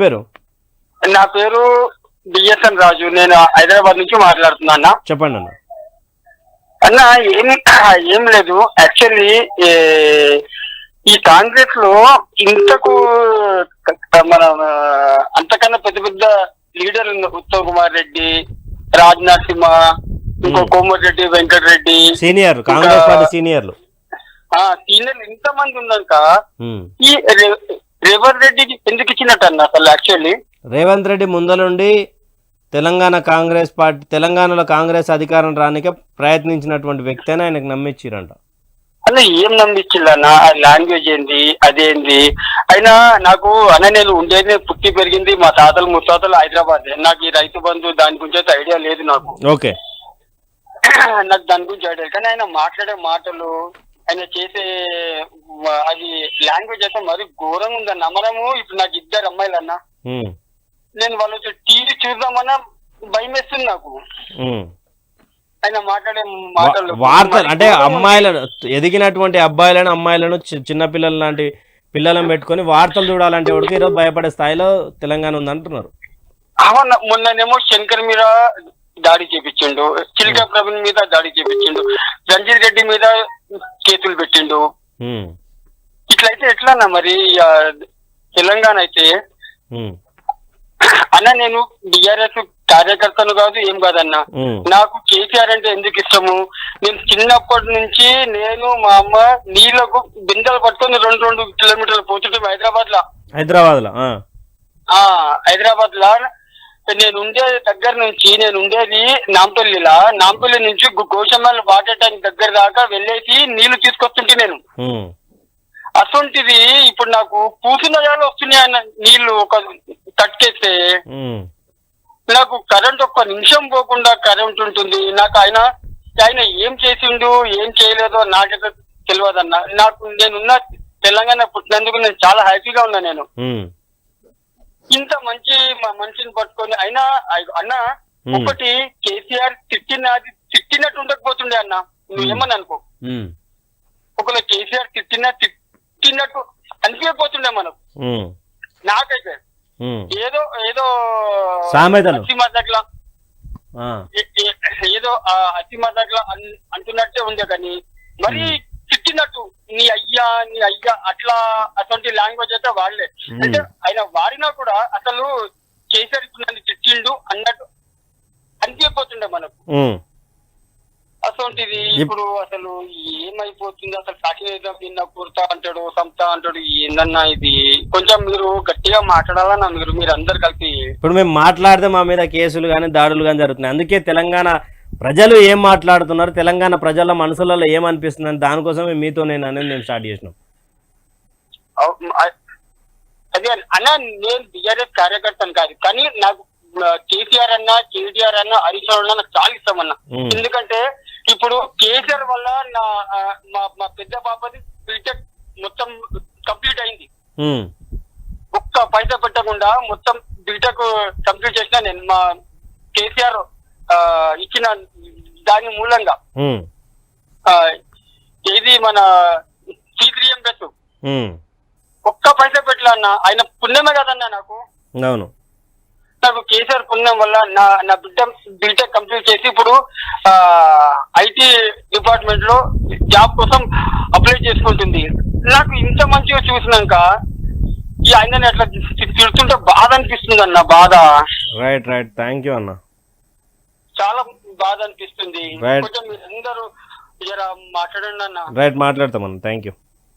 పేరు? నా పేరు బిఎస్ఎన్ రాజు. నేను హైదరాబాద్ నుంచి మాట్లాడుతున్నా అన్న. చెప్పండి అన్న. అన్న ఏం ఏం లేదు. యాక్చువల్లీ ఈ కాంగ్రెస్లో ఇంతకు మన అంతకన్నా పెద్ద పెద్ద లీడర్ ఉత్తమ్ కుమార్ రెడ్డి రాజ్నాథ్ సింహ ఇంకో. Komatireddy Venkatreddy senior Congress party సీనియర్లు. ఆ సీనియర్ ఇంత మంది ఉన్నాక. ఈ రేవంత్ రెడ్డికి ఎందుకు ఇచ్చినట్టు అన్న అసలు యాక్చువల్లీ రేవంత్ రెడ్డి ముందలుండి తెలంగాణ కాంగ్రెస్ పార్టీ తెలంగాణలో కాంగ్రెస్ అధికారం రానికే ప్రయత్నించినటువంటి వ్యక్తి అని ఆయనకు నమ్మించిరంట అన్న ఏం నమ్మించిందన్న ఆ లాంగ్వేజ్ ఏంది? అదేంది? అయినా నాకు అన్న నేను ఉండేది పుట్టి పెరిగింది మా తాతలు ముత్తాతలు హైదరాబాద్. నాకు ఈ రైతు బంధు దాని గురించి అయితే ఐడియా లేదు నాకు. ఓకే. నాకు దాని గురించి ఐడియా కానీ ఆయన మాట్లాడే మాటలు ఆయన చేసే అది లాంగ్వేజ్ అయితే మరి ఘోరంగా ఉందన్న మనము ఇప్పుడు నాకు ఇద్దరు అమ్మాయిలు అన్న. నేను వాళ్ళతో టీవీ చూద్దామన్నా భయం వేస్తుంది నాకు. ఆయన మాట్లాడే మాటలు వార్తలు అంటే ఉంది. అమ్మాయిలను ఎదిగినటువంటి అబ్బాయిలను అమ్మాయిలను చి- చిన్న పిల్లలు లాంటి పిల్లలను పెట్టుకొని వార్తలు చూడాలంటే ఎవరికి ఈరోజు భయపడే స్థాయిలో తెలంగాణ ఉందంటున్నారు అవున మొన్ననేమో శంకర్ మీద దాడి చేపించిండు చిలికా ప్రవీణ్ మీద దాడి చేపించిండు రంజిత్ రెడ్డి మీద కేసులు పెట్టిండు. ఇట్లయితే ఎట్లన్నా మరి తెలంగాణ అయితే. అన్న నేను బిఆర్ఎస్ కార్యకర్తను కాదు ఏం కాదన్న. నాకు కేసీఆర్ అంటే ఎందుకు ఇష్టము నేను చిన్నప్పటి నుంచి నేను మా అమ్మ నీళ్ళకు బిందెలు పట్టుకొని రెండు రెండు కిలోమీటర్లు పోతుంటే హైదరాబాద్లో హైదరాబాద్లో ఆ. ఆ హైదరాబాద్లో నేను ఉండే దగ్గర నుంచి నేను ఉండేది నాంపల్లిలా నాంపల్లి నుంచి గోషమ్మల్ వాటర్ ట్యాంక్ దగ్గర దాకా వెళ్ళేసి నీళ్ళు తీసుకొస్తుంటే నేను. అటువంటిది ఇప్పుడు నాకు పూసినయాలు వస్తున్నాయి అన్న నీళ్ళు ఒక ఉమ్. నాకు కరెంట్ ఒక్క నిమిషం పోకుండా కరెంట్ ఉంటుంది నాకు ఆయన ఆయన ఏం చేసిండు ఏం చేయలేదో నాకైతే తెలియదన్న నాకు నేనున్న తెలంగాణ పుట్టినందుకు నేను చాలా హ్యాపీగా ఉన్నా నేను. ఇంత మంచి మ- మనిషిని పట్టుకొని అయినా అయ్- అన్న. ఒకటి కేసీఆర్ తిట్టినది తిట్టినట్టు ఉండకపోతుండే అన్న నువ్వేమని అనుకో. ఒకవేళ కేసీఆర్ తిట్టిన అనిపించకపోతుండే మనకు ఉమ్. నాకైతే. ఏదో ఏదో సామెతలు. అతి ఏ- ఏదో అతి అన్- అంటున్నట్టే ఉండే కానీ మరి తిట్టినట్టు నీ అయ్యా నీ అయ్యా అట్లా అటువంటి లాంగ్వేజ్ అయితే వాడలే. అంటే ఆయన వాడినా కూడా అసలు ఇప్పుడు నన్ను తిట్టిండు అన్నట్టు అనిపించకపోతుండే మనకు అటువంటిది ఇప్పుడు అసలు ఏమైపోతుంది? అసలు నిన్న కుర్తా అంటాడు సంస్థ అంటాడు ఏందన్నా ఇది? కొంచెం మీరు గట్టిగా మాట్లాడాలన్నా మీరు మీరు అందరు కలిపి. ఇప్పుడు మేము మాట్లాడితే మా మీద కేసులు కానీ దాడులు కానీ జరుగుతున్నాయి. అందుకే తెలంగాణ ప్రజలు ఏం మాట్లాడుతున్నారు? తెలంగాణ ప్రజల మనసులలో ఏమనిపిస్తుంది అని దానికోసమే మీతో నేను అనేది మేము స్టార్ట్ చేసినాం అదే అన్న నేను బిఆర్ఎస్ కార్యకర్తను కాదు. కానీ నాకు కేసీఆర్ అన్న కేటీఆర్ అన్న హరీష్ అన్న నాకు చాలా ఇష్టం అన్న. ఎందుకంటే ఇప్పుడు కేసీఆర్ వల్ల నా మా మా పెద్ద పాపది బీటెక్ మొత్తం కంప్లీట్ అయింది. ఒక్క పైసా పెట్టకుండా మొత్తం బీటెక్ కంప్లీట్ చేసిన నేను మా కేసీఆర్ ఇచ్చిన దాని మూలంగా. ఏది మన సి త్రీ ఎం బెస్. ఒక్క పైసా పెట్టలే అన్న ఆయన పుణ్యమే కదన్నా నాకు. అవును. నాకు కేసీఆర్ పుణ్యం వల్ల నా నా బిడ్డ బీటెక్ కంప్లీట్ చేసి ఇప్పుడు ఐటీ డిపార్ట్మెంట్లో జాబ్ కోసం అప్లై చేసుకుంటుంది. నాకు ఇంత మంచిగా చూసినాక ఈ ఆయన అట్లా తిడుతుంటే బాధ అనిపిస్తుంది అన్న బాధ. రైట్ రైట్ థ్యాంక్ యూ అన్న. చాలా బాధ అనిపిస్తుంది. కొంచెం అందరూ జర మాట్లాడండి అన్న. Right మాట్లాడతామన్న thank you